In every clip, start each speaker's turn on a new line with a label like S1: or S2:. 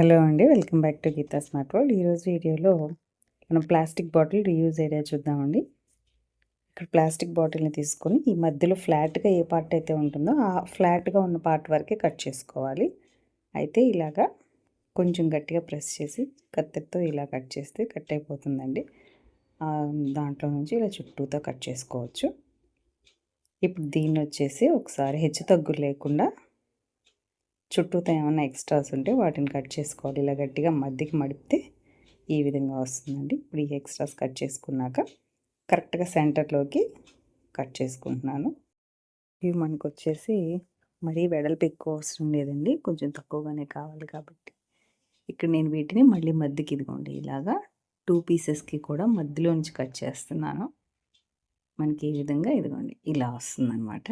S1: Hello అండి welcome back to Geetha smart world. ఈరోజు వీడియోలో మనం ప్లాస్టిక్ బాటిల్ రీయూజ్ ఏరియా చూద్దామండి. ఇక్కడ ప్లాస్టిక్ బాటిల్ని తీసుకొని ఈ మధ్యలో ఫ్లాట్గా ఏ పార్ట్ అయితే ఉంటుందో ఆ ఫ్లాట్గా ఉన్న పార్ట్ వరకే కట్ చేసుకోవాలి. అయితే ఇలాగా కొంచెం గట్టిగా ప్రెస్ చేసి కత్తెరతో ఇలా కట్ చేస్తే కట్ అయిపోతుందండి. దాంట్లో నుంచి ఇలా చుట్టూతో కట్ చేసుకోవచ్చు. ఇప్పుడు దీన్ని వచ్చేసి ఒకసారి హెచ్చు తగ్గులు లేకుండా చుట్టూతో ఏమైనా ఎక్స్ట్రాస్ ఉంటే వాటిని కట్ చేసుకోవాలి. ఇలా గట్టిగా మధ్యకి మడిపితే ఈ విధంగా వస్తుందండి. ఇప్పుడు ఈ ఎక్స్ట్రాస్ కట్ చేసుకున్నాక కరెక్ట్గా సెంటర్లోకి కట్ చేసుకుంటున్నాను. ఇవి మనకు వచ్చేసి మరీ వెడల్పు ఎక్కువ అవసరం లేదండి. కొంచెం తక్కువగానే కావాలి కాబట్టి. ఇక్కడ నేను వీటిని మళ్ళీ మధ్యకి ఇదిగోండి. ఇలాగా టూ పీసెస్కి కూడా మధ్యలో నుంచి కట్ చేస్తున్నాను. మనకి ఈ విధంగా ఇదిగోండి. ఇలా వస్తుందన్నమాట.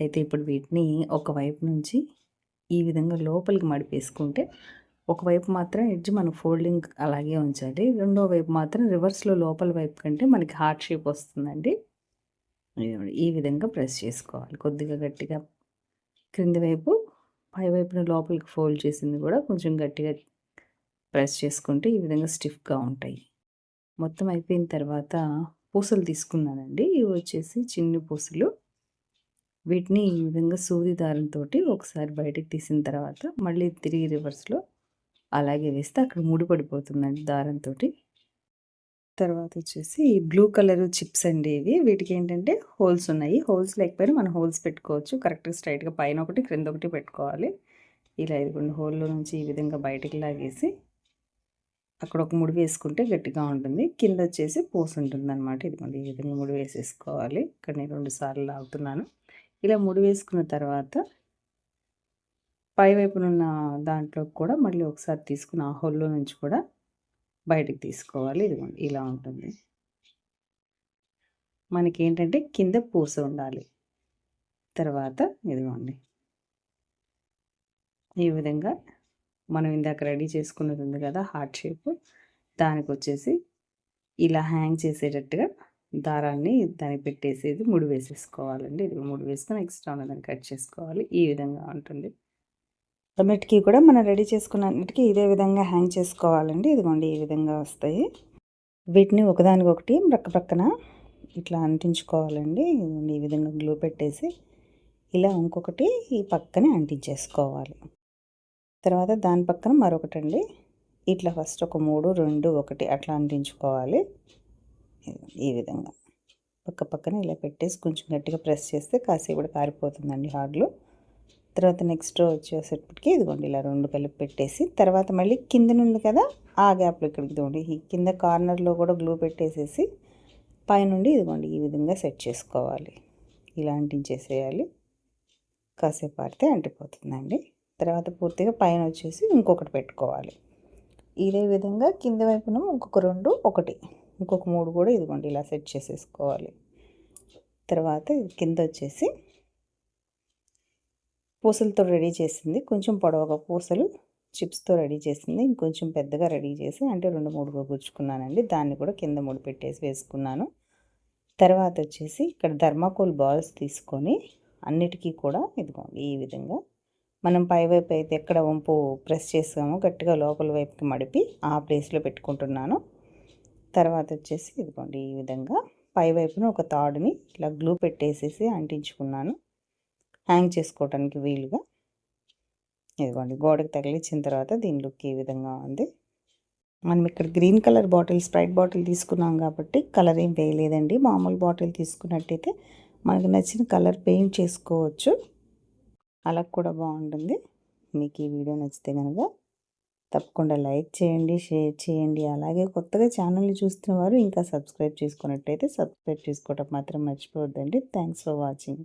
S1: అయితే ఇప్పుడు వీటిని ఒకవైపు నుంచి ఈ విధంగా లోపలికి మడిపేసుకుంటే ఒకవైపు మాత్రం ఎడ్జ్ మనం ఫోల్డింగ్ అలాగే ఉంచాలి. రెండో వైపు మాత్రం రివర్స్లో లోపల వైపు కంటే మనకి హార్ట్ షేప్ వస్తుందండి. ఈ విధంగా ప్రెస్ చేసుకోవాలి. కొద్దిగా గట్టిగా క్రింది వైపు పై వైపున లోపలికి ఫోల్డ్ చేసింది కూడా కొంచెం గట్టిగా ప్రెస్ చేసుకుంటే ఈ విధంగా స్టిఫ్గా ఉంటాయి. మొత్తం అయిపోయిన తర్వాత పూసలు తీసుకున్నానండి. ఇవి వచ్చేసి చిన్ని పూసలు. వీటిని ఈ విధంగా సూది దారంతో ఒకసారి బయటకు తీసిన తర్వాత మళ్ళీ తిరిగి రివర్స్లో అలాగే వేస్తే అక్కడ ముడిపడిపోతుందండి దారంతో తర్వాత వచ్చేసి బ్లూ కలర్ చిప్స్ అండి ఇవి. వీటికి ఏంటంటే హోల్స్ ఉన్నాయి. హోల్స్ లేకపోయినా మనం హోల్స్ పెట్టుకోవచ్చు. కరెక్ట్గా స్ట్రైట్గా పైన ఒకటి క్రింద ఒకటి పెట్టుకోవాలి. ఇలా ఇదిగోండి హోల్లో నుంచి ఈ విధంగా బయటికి లాగేసి అక్కడ ఒక ముడి వేసుకుంటే గట్టిగా ఉంటుంది. కింద వచ్చేసి పూస ఉంటుంది అనమాట ఇదిగోండి ఈ విధంగా ముడి వేసేసుకోవాలి. ఇక్కడ నేను రెండు సార్లు లాగుతున్నాను. ఇలా ముడి వేసుకున్న తర్వాత పై వైపునున్న దాంట్లో కూడా మళ్ళీ ఒకసారి తీసుకున్న ఆ హోల్లో నుంచి కూడా బయటికి తీసుకోవాలి. ఇదిగోండి ఇలా ఉంటుంది. మనకి ఏంటంటే కింద పూస ఉండాలి. తర్వాత ఇదిగోండి. ఈ విధంగా మనం ఇందాక రెడీ చేసుకున్నది ఉంది కదా హార్ట్ షేప్. దానికి వచ్చేసి ఇలా హ్యాంగ్ చేసేటట్టుగా దారాన్ని దానికి పెట్టేసేది ముడి వేసేసుకోవాలండి. ఇది ముడి వేసుకొని ఎక్స్ట్రా ఉన్నదాన్ని కట్ చేసుకోవాలి. ఈ విధంగా ఉంటుంది. అన్నిటికీ కూడా మనం రెడీ చేసుకున్న అన్నిటికీ ఇదే విధంగా హ్యాంగ్ చేసుకోవాలండి. ఇదిగోండి ఈ విధంగా వస్తాయి. వీటిని ఒకదానికొకటి ప్రక్క ప్రక్కన ఇట్లా అంటించుకోవాలండి. ఈ విధంగా గ్లూ పెట్టేసి ఇలా ఇంకొకటి ఈ పక్కనే అంటించేసుకోవాలి. తర్వాత దాని పక్కన మరొకటి అండి ఇట్లా ఫస్ట్ ఒక మూడు రెండు ఒకటి అట్లా అంటించుకోవాలి. ఈ విధంగా. పక్క పక్కన ఇలా పెట్టేసి కొంచెం గట్టిగా ప్రెస్ చేస్తే కాసేపు కారిపోతుందండి హార్డ్లో. తర్వాత నెక్స్ట్ వచ్చేసేటప్పటికి ఇదిగోండి ఇలా రెండు కలిపి పెట్టేసి తర్వాత మళ్ళీ కింద ఉంది కదా ఆ గ్యాప్లో ఇక్కడికి ఇదిగోండి ఈ కింద కార్నర్లో కూడా గ్లూ పెట్టేసేసి పైనుండి ఇదిగోండి ఈ విధంగా సెట్ చేసుకోవాలి. ఇలా అంటించేసేయాలి కాసేపు ఆడితే అంటిపోతుందండి. తర్వాత పూర్తిగా పైన వచ్చేసి ఇంకొకటి పెట్టుకోవాలి. ఇదే విధంగా కింద వైపున ఇంకొక రెండు ఒకటి. ఇంకొక మూడు కూడా ఇదిగోండి ఇలా సెట్ చేసేసుకోవాలి. తర్వాత కింద వచ్చేసి పూసలతో రెడీ చేసింది. కొంచెం పొడవగా పూసలు చిప్స్తో రెడీ చేసింది. ఇంకొంచెం పెద్దగా రెడీ చేసి అంటే రెండు మూడుగా గుచ్చుకున్నానండి. దాన్ని కూడా కింద మూడు పెట్టేసి వేసుకున్నాను. తర్వాత వచ్చేసి ఇక్కడ ధర్మాకోల్ బాల్స్ తీసుకొని అన్నిటికీ కూడా ఇదిగోండి ఈ విధంగా మనం పై వైపు అయితే ఎక్కడ వంపు ప్రెస్ చేసామో గట్టిగా లోపల వైపుకి మడిపి ఆ ప్లేస్లో పెట్టుకుంటున్నాను. తర్వాత వచ్చేసి ఇదిగోండి ఈ విధంగా పై వైపున ఒక తాడుని ఇట్లా గ్లూ పెట్టేసేసి అంటించుకున్నాను. హ్యాంగ్ చేసుకోవడానికి వీలుగా. ఇదిగోండి గోడకు తగిలించిన తర్వాత దీని లుక్ ఈ విధంగా ఉంది. మనం ఇక్కడ green colour bottle Sprite bottle తీసుకున్నాం కాబట్టి కలర్ ఏం వేయలేదండి. మామూలు బాటిల్ తీసుకున్నట్టయితే మనకు నచ్చిన కలర్ పెయింట్ చేసుకోవచ్చు. అలా కూడా బాగుంటుంది. మీకు ఈ వీడియో నచ్చితే కనుక తప్పకుండా లైక్ చేయండి షేర్ చేయండి. అలాగే కొత్తగా ఛానల్ని చూస్తున్న వారు ఇంకా సబ్స్క్రైబ్ చేసుకున్నట్టయితే సబ్స్క్రైబ్ చేసుకోవటం మాత్రం మర్చిపోవద్దండి. Thanks for watching.